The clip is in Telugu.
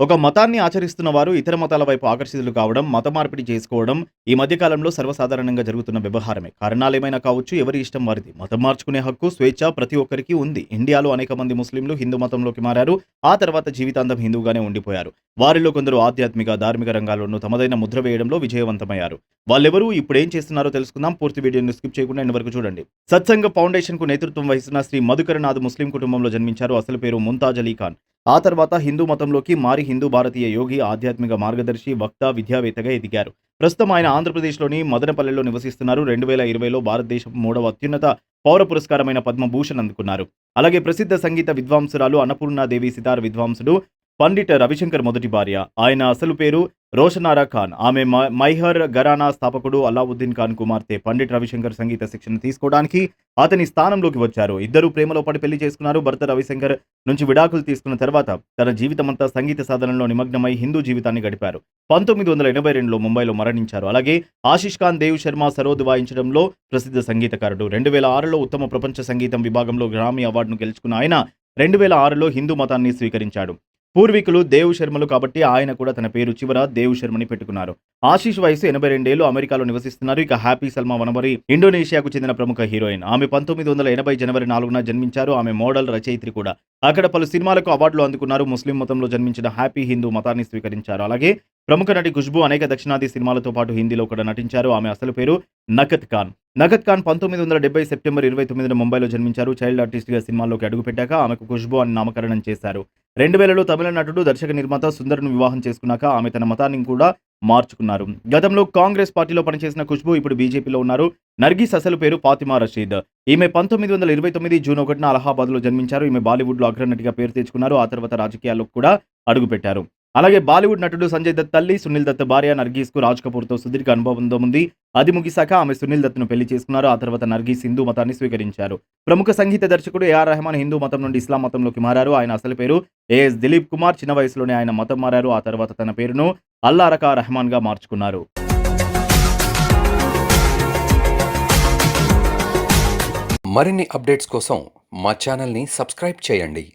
ఒక మతాన్ని ఆచరిస్తున్న వారు ఇతర మతాల వైపు ఆకర్షితులు కావడం మత మార్పిడి చేసుకోవడం ఈ మధ్యకాలంలో సర్వసాధారణంగా జరుగుతున్న వ్యవహారమే. కారణాలు ఏమైనా కావచ్చు ఎవరి ఇష్టం వారిది. మతం మార్చుకునే హక్కు స్వేచ్ఛ ప్రతి ఒక్కరికి ఉంది. ఇండియాలో అనేక మంది ముస్లింలు హిందూ మతంలోకి మారారు. ఆ తర్వాత జీవితాంతం హిందూగానే ఉండిపోయారు. వారిలో కొందరు ఆధ్యాత్మిక ధార్మిక రంగాల్లోనూ తమదైన ముద్ర వేయడంలో విజయవంతమయ్యారు. వాళ్ళెవరూ ఇప్పుడు ఏం చేస్తున్నారో తెలుసుకుందాం. పూర్తి వీడియోని స్కిప్ చేయకుండా ఎండ్ వరకు చూడండి. సత్సంగ ఫౌండేషన్కు నేతృత్వం వహిస్తున్న శ్రీ మధుకరనాథ్ ముస్లిం కుటుంబంలో జన్మించారు. అసలు పేరు ముంతాజ్ అలీ ఖాన్. ఆ తర్వాత హిందూ మతంలోకి మారి హిందూ భారతీయ యోగి ఆధ్యాత్మిక మార్గదర్శి వక్త విద్యావేత్తగా ఎదిగారు. ప్రస్తుతం ఆయన ఆంధ్రప్రదేశ్లోని మదనపల్లెలో నివసిస్తున్నారు. రెండు వేల ఇరవైలో భారతదేశం మూడవ అత్యున్నత పౌర పురస్కారమైన పద్మభూషణ్ అందుకున్నారు. అలాగే ప్రసిద్ధ సంగీత విద్వాంసురాలు అన్నపూర్ణాదేవి సితార్ విద్వాంసుడు పండిట్ రవిశంకర్ మొదటి భార్య. ఆయన అసలు పేరు రోషనారా ఖాన్. ఆమె మ- మైహర్ గరానా స్థాపకుడు అలావుద్దీన్ ఖాన్ కుమార్తె పండిట్ రవిశంకర్ సంగీత శిక్షణ తీసుకోవడానికి అతని స్థానంలోకి వచ్చారు. ఇద్దరు ప్రేమలో పడి పెళ్ళి చేసుకున్నారు. భర్త రవిశంకర్ నుంచి విడాకులు తీసుకున్న తర్వాత తన జీవితమంతా సంగీత సాధనలో నిమగ్నమై హిందూ జీవితాన్ని గడిపారు. పంతొమ్మిది వందల ఎనభై రెండులో ముంబైలో మరణించారు. అలాగే ఆశిష్ ఖాన్ దేవ్ శర్మ సరోద్ వాయించడంలో ప్రసిద్ధ సంగీతకారుడు. రెండు వేల ఆరులో ఉత్తమ ప్రపంచ సంగీతం విభాగంలో గ్రామీ అవార్డును గెలుచుకున్న ఆయన రెండు వేల ఆరులో హిందూ మతాన్ని స్వీకరించాడు. పూర్వీకులు దేవ్ శర్మలు కాబట్టి ఆయన కూడా తన పేరు చివర దేవ్ శర్మని పెట్టుకున్నారు. ఆశీష్ వయసు ఎనభై రెండేళ్ళు అమెరికాలో నివసిస్తున్నారు. ఇక హ్యాపీ సల్మా వనవరి ఇండోనేషియాకు చెందిన ప్రముఖ హీరోయిన్. ఆమె పంతొమ్మిది వందల ఎనభై జనవరి నాలుగున జన్మించారు. ఆమె మోడల్ రచయిత్రి కూడా. అక్కడ పలు సినిమాలకు అవార్డులు అందుకున్నారు. ముస్లిం మతంలో జన్మించిన హ్యాపీ హిందూ మతాన్ని స్వీకరించారు. అలాగే ప్రముఖ నటి ఖుష్బు అనేక దక్షిణాది సినిమాలతో పాటు హిందీలో కూడా నటించారు. ఆమె అసలు పేరు నకత్ ఖాన్. నగత్ ఖాన్ పంతొమ్మిది వందల డెబ్బై సెప్టెంబర్ ఇరవై తొమ్మిదిన ముంబైలో జన్మించారు. చైల్డ్ ఆర్టిస్ట్గా సినిమాల్లోకి అడుగుపెట్టాక ఆమెకు ఖుష్బు అని నామకరణం చేశారు. రెండు వేలలో తమిళ నటుడు దర్శక నిర్మాత సుందర్ను వివాహం చేసుకున్నాక ఆమె తన మతాన్ని కూడా మార్చుకున్నారు. గతంలో కాంగ్రెస్ పార్టీలో పనిచేసిన ఖుష్బు ఇప్పుడు బీజేపీలో ఉన్నారు. నర్గీస్ అసలు పేరు ఫాతిమా రషీద్. ఈమె పంతొమ్మిది వందల ఇరవై తొమ్మిది జూన్ ఒకటిన అలహాబాద్లో జన్మించారు. ఈమె బాలీవుడ్లో అగ్రనటిగా పేరు తెచ్చుకున్నారు. ఆ తర్వాత రాజకీయాల్లో కూడా అడుగుపెట్టారు. అలాగే బాలీవుడ్ నటుడు సంజయ్ దత్ తల్లి సునీల్ దత్ భార్య నర్గీస్కు రాజ్ కపూర్తో సుదీర్ఘ అనుభవంతో ఉంది అది ముగిశాక ఆమె సునీల్ దత్ను పెళ్ళి చేసుకున్నారు. ఆ తర్వాత నర్గీస్ హిందూ మతాన్ని స్వీకరించారు. ప్రముఖ సంగీత దర్శకుడు ఏఆర్ రెహమాన్ హిందూ మతం నుండి ఇస్లాం మతంలోకి మారారు. ఆయన అసలు పేరు ఏఎస్ దిలీప్ కుమార్. చిన్న వయసులోనే ఆయన మతం మారారు. ఆ తర్వాత తన పేరును అల్లారకా రెహమాన్గా మార్చుకున్నారు. మరిన్ని అప్డేట్స్ కోసం మా ఛానల్ని సబ్స్క్రైబ్ చేయండి.